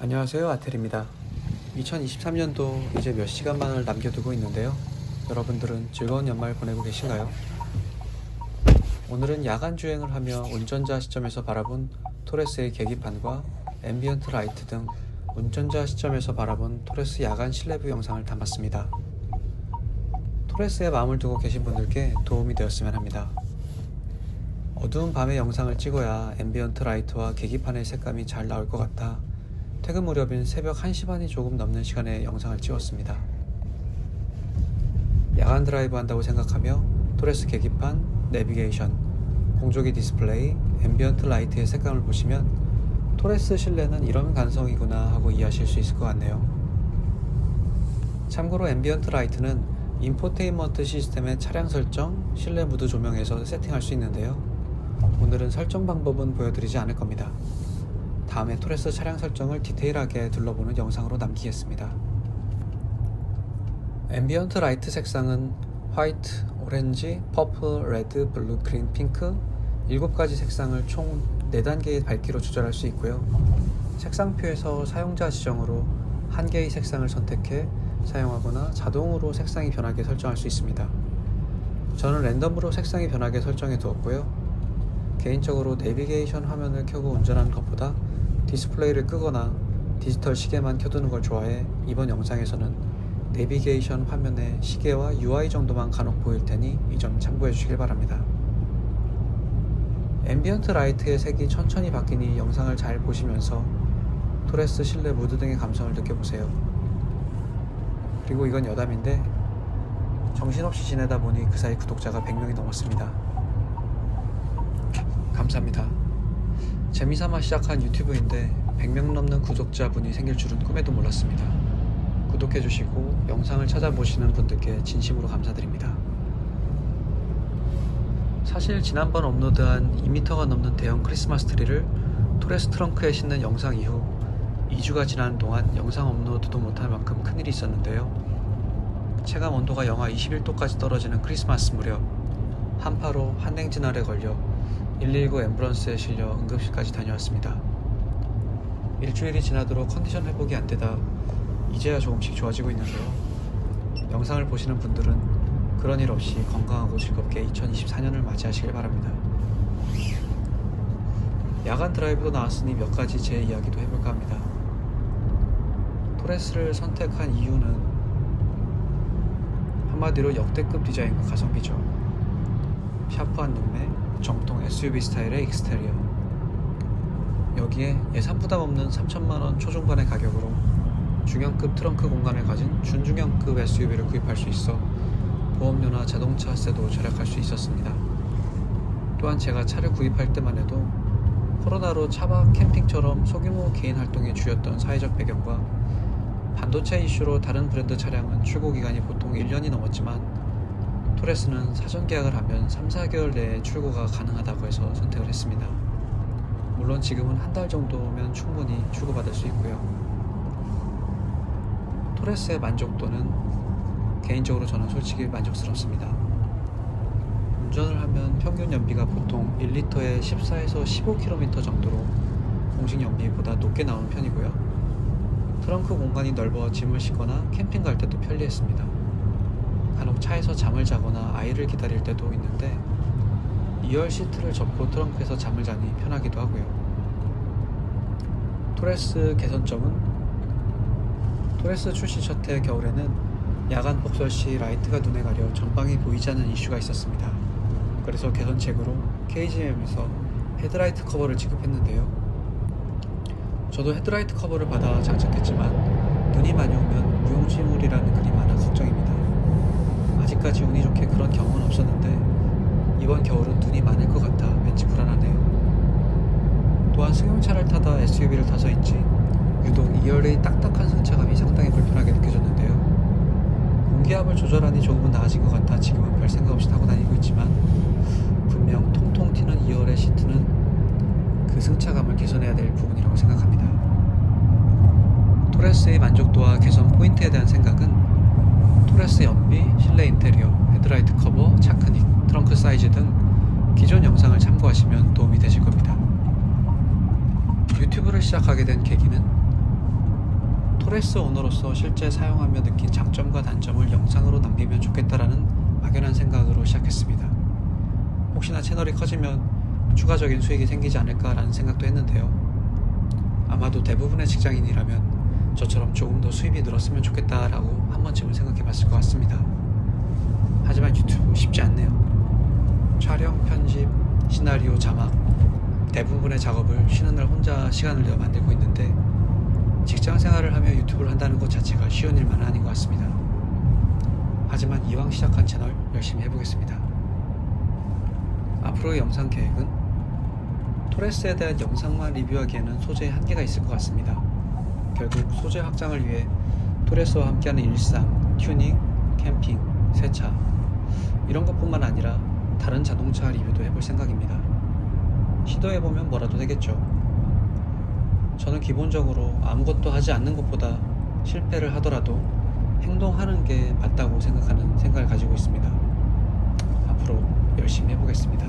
안녕하세요 아텔입니다. 2023년도 이제 몇 시간만을 남겨두고 있는데요. 여러분들은 즐거운 연말 보내고 계신가요? 오늘은 야간 주행을 하며 운전자 시점에서 바라본 토레스의 계기판과 앰비언트 라이트 등 운전자 시점에서 바라본 토레스 야간 실내부 영상을 담았습니다. 토레스에 마음을 두고 계신 분들께 도움이 되었으면 합니다. 어두운 밤에 영상을 찍어야 앰비언트 라이트와 계기판의 색감이 잘 나올 것 같아 퇴근 무렵인 새벽 1시 반이 조금 넘는 시간에 영상을 찍었습니다. 야간 드라이브 한다고 생각하며 토레스 계기판, 내비게이션, 공조기 디스플레이, 앰비언트 라이트의 색감을 보시면 토레스 실내는 이런 감성이구나 하고 이해하실 수 있을 것 같네요. 참고로 앰비언트 라이트는 인포테인먼트 시스템의 차량 설정, 실내 무드 조명에서 세팅할 수 있는데요. 오늘은 설정 방법은 보여드리지 않을 겁니다. 다음에 토레스 차량 설정을 디테일하게 둘러보는 영상으로 남기겠습니다. 앰비언트 라이트 색상은 화이트, 오렌지, 퍼플, 레드, 블루, 그린, 핑크 7가지 색상을 총 4단계의 밝기로 조절할 수 있고요. 색상표에서 사용자 지정으로 한 개의 색상을 선택해 사용하거나 자동으로 색상이 변하게 설정할 수 있습니다. 저는 랜덤으로 색상이 변하게 설정해 두었고요. 개인적으로 내비게이션 화면을 켜고 운전하는 것보다 디스플레이를 끄거나 디지털 시계만 켜두는 걸 좋아해 이번 영상에서는 내비게이션 화면에 시계와 UI 정도만 간혹 보일 테니 이 점 참고해 주시길 바랍니다. 앰비언트 라이트의 색이 천천히 바뀌니 영상을 잘 보시면서 토레스 실내 무드 등의 감성을 느껴보세요. 그리고 이건 여담인데 정신없이 지내다 보니 그 사이 구독자가 100명이 넘었습니다. 감사합니다. 재미삼아 시작한 유튜브인데 100명 넘는 구독자분이 생길 줄은 꿈에도 몰랐습니다. 구독해주시고 영상을 찾아보시는 분들께 진심으로 감사드립니다. 사실 지난번 업로드한 2m가 넘는 대형 크리스마스 트리를 토레스 트렁크에 싣는 영상 이후 2주가 지난 동안 영상 업로드도 못할 만큼 큰일이 있었는데요. 체감 온도가 영하 21도까지 떨어지는 크리스마스 무렵 한파로 한냉진알에 걸려 119 앰뷸런스에 실려 응급실까지 다녀왔습니다. 일주일이 지나도록 컨디션 회복이 안 되다 이제야 조금씩 좋아지고 있는데요. 영상을 보시는 분들은 그런 일 없이 건강하고 즐겁게 2024년을 맞이하시길 바랍니다. 야간 드라이브도 나왔으니 몇 가지 제 이야기도 해볼까 합니다. 토레스를 선택한 이유는 한마디로 역대급 디자인과 가성비죠. 샤프한 눈매, 정통 SUV 스타일의 익스테리어. 여기에 예산 부담 없는 3천만원 초중반의 가격으로 중형급 트렁크 공간을 가진 준중형급 SUV를 구입할 수 있어 보험료나 자동차 세도 절약할 수 있었습니다. 또한 제가 차를 구입할 때만 해도 코로나로 차박 캠핑처럼 소규모 개인 활동이 주였던 사회적 배경과 반도체 이슈로 다른 브랜드 차량은 출고 기간이 보통 1년이 넘었지만 토레스는 사전 계약을 하면 3, 4개월 내에 출고가 가능하다고 해서 선택을 했습니다. 물론 지금은 한 달 정도면 충분히 출고받을 수 있고요. 토레스의 만족도는 개인적으로 저는 솔직히 만족스럽습니다. 운전을 하면 평균 연비가 보통 1리터에 14에서 15km 정도로 공식 연비보다 높게 나오는 편이고요. 트렁크 공간이 넓어 짐을 싣거나 캠핑 갈 때도 편리했습니다. 간혹 차에서 잠을 자거나 아이를 기다릴 때도 있는데 2열 시트를 접고 트렁크에서 잠을 자니 편하기도 하고요. 토레스 개선점은 토레스 출시 첫해 겨울에는 야간 폭설 시 라이트가 눈에 가려 전방이 보이지 않는 이슈가 있었습니다. 그래서 개선책으로 KGM에서 헤드라이트 커버를 지급했는데요. 저도 헤드라이트 커버를 받아 장착했지만 아직까지 운이 좋게 그런 경험은 없었는데 이번 겨울은 눈이 많을 것 같아 왠지 불안하네요. 또한 승용차를 타다 SUV를 타서인지 유독 2열의 딱딱한 승차감이 상당히 불편하게 느껴졌는데요. 공기압을 조절하니 조금은 나아진 것 같아 지금은 별 생각 없이 타고 다니고 있지만 분명 통통 튀는 2열의 시트는 그 승차감을 개선해야 될 부분이라고 생각합니다. 토레스의 만족도와 개선 포인트에 대한 생각은 토레스 연비, 실내 인테리어, 헤드라이트 커버, 차크닉, 트렁크 사이즈 등 기존 영상을 참고하시면 도움이 되실 겁니다. 유튜브를 시작하게 된 계기는 토레스 오너로서 실제 사용하며 느낀 장점과 단점을 영상으로 남기면 좋겠다라는 막연한 생각으로 시작했습니다. 혹시나 채널이 커지면 추가적인 수익이 생기지 않을까라는 생각도 했는데요. 아마도 대부분의 직장인이라면 저처럼 조금 더 수입이 늘었으면 좋겠다라고 한 번쯤은 생각해 봤을 것 같습니다. 하지만 유튜브 쉽지 않네요. 촬영, 편집, 시나리오, 자막 대부분의 작업을 쉬는 날 혼자 시간을 내어 만들고 있는데 직장 생활을 하며 유튜브를 한다는 것 자체가 쉬운 일만은 아닌 것 같습니다. 하지만 이왕 시작한 채널 열심히 해보겠습니다. 앞으로의 영상 계획은 토레스에 대한 영상만 리뷰하기에는 소재에 한계가 있을 것 같습니다. 결국 소재 확장을 위해 토레스와 함께하는 일상, 튜닝, 캠핑, 세차 이런 것뿐만 아니라 다른 자동차 리뷰도 해볼 생각입니다. 시도해보면 뭐라도 되겠죠. 저는 기본적으로 아무것도 하지 않는 것보다 실패를 하더라도 행동하는 게 맞다고 생각하는 생각을 가지고 있습니다. 앞으로 열심히 해보겠습니다.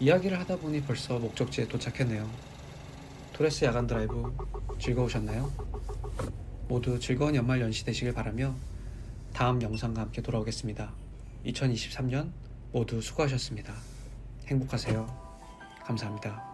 이야기를 하다 보니 벌써 목적지에 도착했네요. 토레스 야간 드라이브 즐거우셨나요? 모두 즐거운 연말 연시 되시길 바라며 다음 영상과 함께 돌아오겠습니다. 2023년 모두 수고하셨습니다. 행복하세요. 감사합니다.